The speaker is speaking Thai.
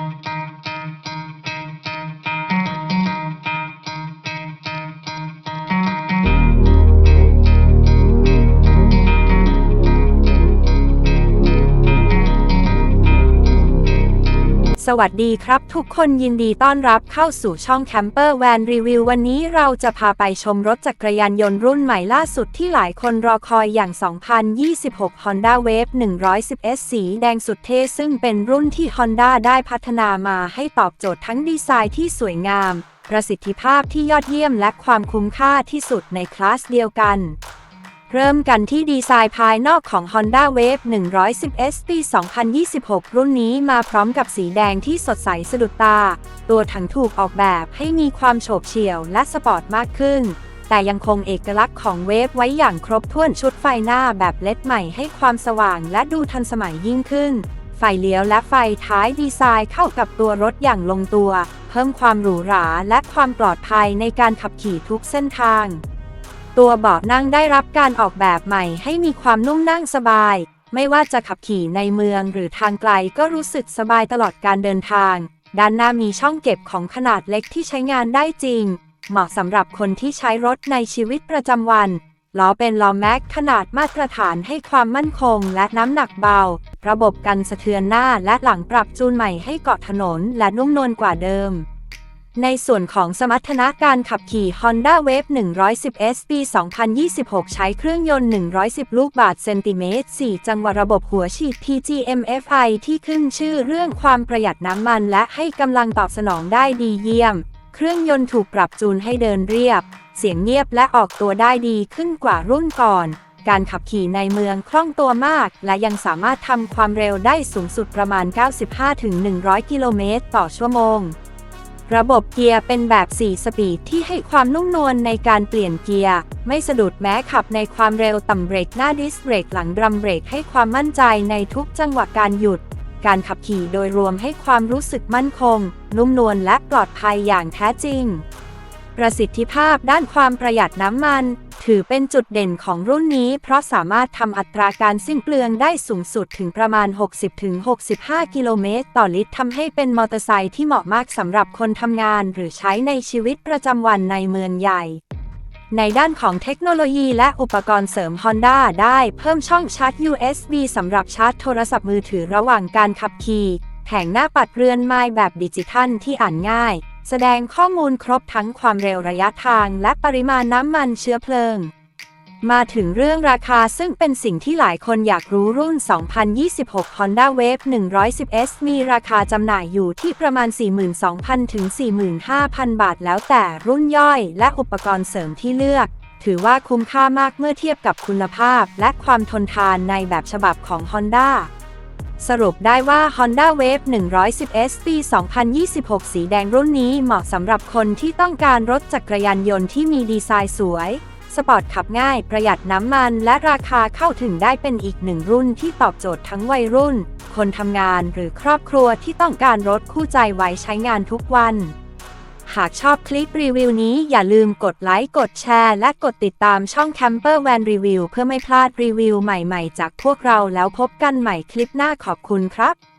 thank you สวัสดีครับทุกคนยินดีต้อนรับเข้าสู่ช่องแคมเปอร์แวนรีวิววันนี้เราจะพาไปชมรถจักรยานยนต์รุ่นใหม่ล่าสุดที่หลายคนรอคอยอย่าง 2026 Honda Wave 110S สีแดงสุดเท่ซึ่งเป็นรุ่นที่ Honda ได้พัฒนามาให้ตอบโจทย์ทั้งดีไซน์ที่สวยงาม ประสิทธิภาพที่ยอดเยี่ยมและความคุ้มค่าที่สุดในคลาสเดียวกัน เริ่มกันที่ดีไซน์ภายนอกของ Honda Wave 110S ปี 2026 รุ่นนี้มาพร้อมกับสีแดงที่สดใสสะดุดตา ตัวถังถูกออกแบบให้มีความโฉบเฉี่ยวและสปอร์ตมากขึ้น แต่ยังคงเอกลักษณ์ของเวฟไว้อย่างครบถ้วนชุดไฟหน้าแบบเลดใหม่ให้ความสว่างและดูทันสมัยยิ่งขึ้น ไฟเลี้ยวและไฟท้ายดีไซน์เข้ากับตัวรถอย่างลงตัว เพิ่มความหรูหราและความปลอดภัยในการขับขี่ทุกเส้นทาง ตัวเบาะนั่งได้รับการออกแบบใหม่ให้มีความนุ่มนั่งสบาย ไม่ว่าจะขับขี่ในเมืองหรือทางไกลก็รู้สึกสบายตลอดการเดินทาง ด้านหน้ามีช่องเก็บของขนาดเล็กที่ใช้งานได้จริง เหมาะสำหรับคนที่ใช้รถในชีวิตประจำวันล้อเป็นล้อแม็กขนาดมาตรฐานให้ความมั่นคงและน้ำหนักเบา ระบบกันสะเทือนหน้าและหลังปรับจูนใหม่ให้เกาะถนนและนุ่มนวลกว่าเดิม ในส่วนของสมรรถนะการขับขี่ Honda Wave 110S ปี 2026 ใช้เครื่องยนต์ 110 ลูกบาศก์เซนติเมตร 4 จังหวะระบบหัวฉีด PGM-FI ที่ขึ้นชื่อเรื่องความประหยัดน้ำมันและให้กำลังตอบสนองได้ดีเยี่ยม เครื่องยนต์ถูกปรับจูนให้เดินเรียบ เสียงเงียบและออกตัวได้ดีขึ้นกว่ารุ่นก่อน การขับขี่ในเมืองคล่องตัวมาก และยังสามารถทำความเร็วได้สูงสุดประมาณ 95-100 กิโลเมตรต่อชั่วโมง ระบบเกียร์เป็นแบบ 4 สปีดที่ให้ความนุ่มนวลในการเปลี่ยนเกียร์ ไม่สะดุดแม้ขับในความเร็วต่ำเบรกหน้าดิสเบรกหลังดรัมเบรกให้ความมั่นใจในทุกจังหวะการหยุด การขับขี่โดยรวมให้ความรู้สึกมั่นคง นุ่มนวลและปลอดภัยอย่างแท้จริง ประสิทธิภาพด้านความประหยัดน้ำมัน ถือเป็นจุดเด่นของรุ่นนี้ เพราะสามารถทำอัตราการสิ้นเปลืองได้สูงสุดถึงประมาณ 60-65 กิโลเมตร ต่อลิตรทำให้เป็นมอเตอร์ไซค์ที่เหมาะมากสำหรับคนทำงาน หรือใช้ในชีวิตประจำวันในเมืองใหญ่ในด้านของเทคโนโลยีและอุปกรณ์เสริม Honda ได้เพิ่มช่องชาร์จ USB สำหรับชาร์จโทรศัพท์มือถือระหว่างการขับขี่ แผงหน้าปัดเรือนไม้แบบดิจิทัลที่อ่านง่าย แสดงข้อมูลครบทั้งความเร็วระยะทางและปริมาณน้ำมันเชื้อเพลิง มาถึงเรื่องราคาซึ่งเป็นสิ่งที่หลายคนอยากรู้รุ่น 2026 Honda Wave 110S มีราคาจำหน่ายอยู่ที่ประมาณ 42,000 ถึง 45,000 บาทแล้วแต่รุ่นย่อยและอุปกรณ์เสริมที่เลือก ถือว่าคุ้มค่ามากเมื่อเทียบกับคุณภาพและความทนทานในแบบฉบับของ Honda สรุปได้ว่า Honda Wave 110S ปี 2026 สีแดงรุ่นนี้เหมาะสำหรับคนที่ต้องการรถจักรยานยนต์ที่มีดีไซน์สวย สปอร์ตขับง่าย ประหยัดน้ำมันและราคาเข้าถึงได้เป็นอีกหนึ่งรุ่นที่ตอบโจทย์ทั้งวัยรุ่น คนทำงานหรือครอบครัวที่ต้องการรถคู่ใจไว้ใช้งานทุกวัน หากชอบคลิปรีวิวนี้อย่าลืมกดไลค์ กดแชร์ และกดติดตามช่อง Camper Van Review เพื่อไม่พลาดรีวิวใหม่ๆ จากพวกเราแล้วพบกันใหม่คลิปหน้าขอบคุณครับ